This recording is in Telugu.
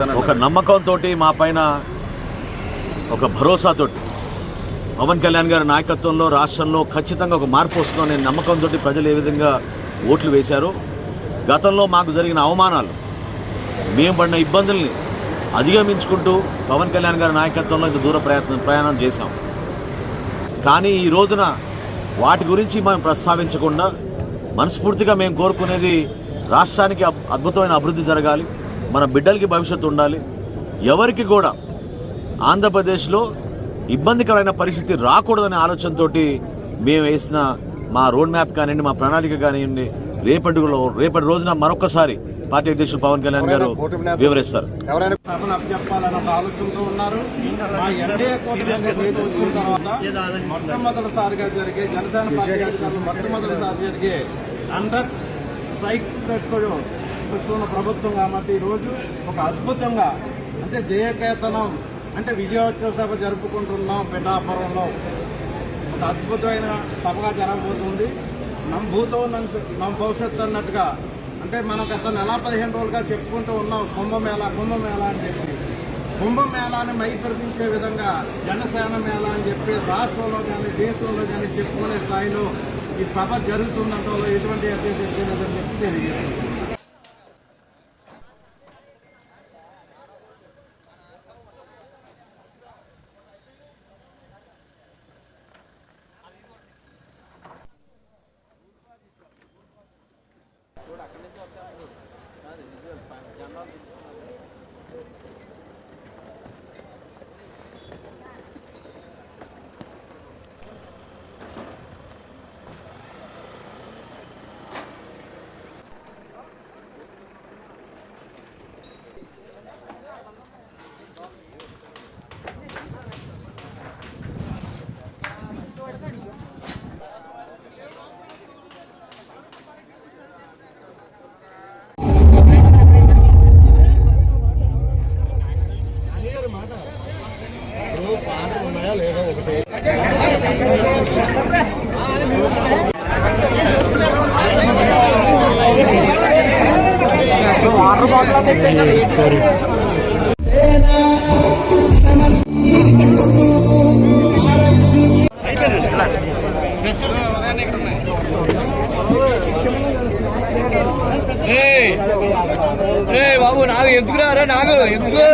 ఒక నమ్మకంతో మా పైన ఒక భరోసాతో పవన్ కళ్యాణ్ గారి నాయకత్వంలో రాష్ట్రంలో ఖచ్చితంగా ఒక మార్పు వస్తుందనే నమ్మకంతో ప్రజలు ఏ విధంగా ఓట్లు వేశారు గతంలో మాకు జరిగిన అవమానాలు మేము పడిన ఇబ్బందుల్ని అధిగమించుకుంటూ పవన్ కళ్యాణ్ గారి నాయకత్వంలో ఇంత దూర ప్రయత్నం ప్రయాణం చేశాం. కానీ ఈ రోజున వాటి గురించి మనం ప్రస్తావించకుండా మనస్ఫూర్తిగా మేము కోరుకునేది రాష్ట్రానికి అబ్- అద్భుతమైన అభివృద్ధి జరగాలి. మన బిడ్డలకి భవిష్యత్తు ఉండాలి. ఎవరికి కూడా ఆంధ్రప్రదేశ్లో ఇబ్బందికరమైన పరిస్థితి రాకూడదనే ఆలోచనతో మేము వేసిన మా రోడ్ మ్యాప్ కానివ్వండి మా ప్రణాళిక కానివ్వండి రేపటిలో రేపటి రోజున మరొకసారి పార్టీ అధ్యక్షులు పవన్ కళ్యాణ్ గారు వివరిస్తారు. మొట్టమొదటిసారిగా జరిగే జనసేన పార్టీ మొట్టమొదటిసారి జరిగే అండర్స్ స్ట్రైక్ పెట్టుకోవడం కూర్చున్న ప్రభుత్వం కాబట్టి ఈరోజు ఒక అద్భుతంగా అంటే జయకేతనం అంటే విజయోత్సవ సభ జరుపుకుంటున్నాం పిఠాపురంలో. ఒక అద్భుతమైన సభగా జరగబోతుంది. నమ్ భూతం నమ్ భవిష్యత్తు అన్నట్టుగా అంటే మనం గత నెల పదిహేను రోజులుగా చెప్పుకుంటూ ఉన్నాం కుంభమేళ కుంభమేళ అని చెప్పి. కుంభమేళాన్ని మైపరిపించే విధంగా జనసేన మేళ అని చెప్పి రాష్ట్రంలో కానీ దేశంలో కానీ చెప్పుకునే స్థాయిలో ఈ సభ జరుగుతుందంటే ఎటువంటి అధ్యక్షత లేదని చెప్పి తెలియజేస్తున్నాం. เรื่องไปยังรอด రే బాబు నాకు ఎందుకు రారా నాకు ఎందుకు?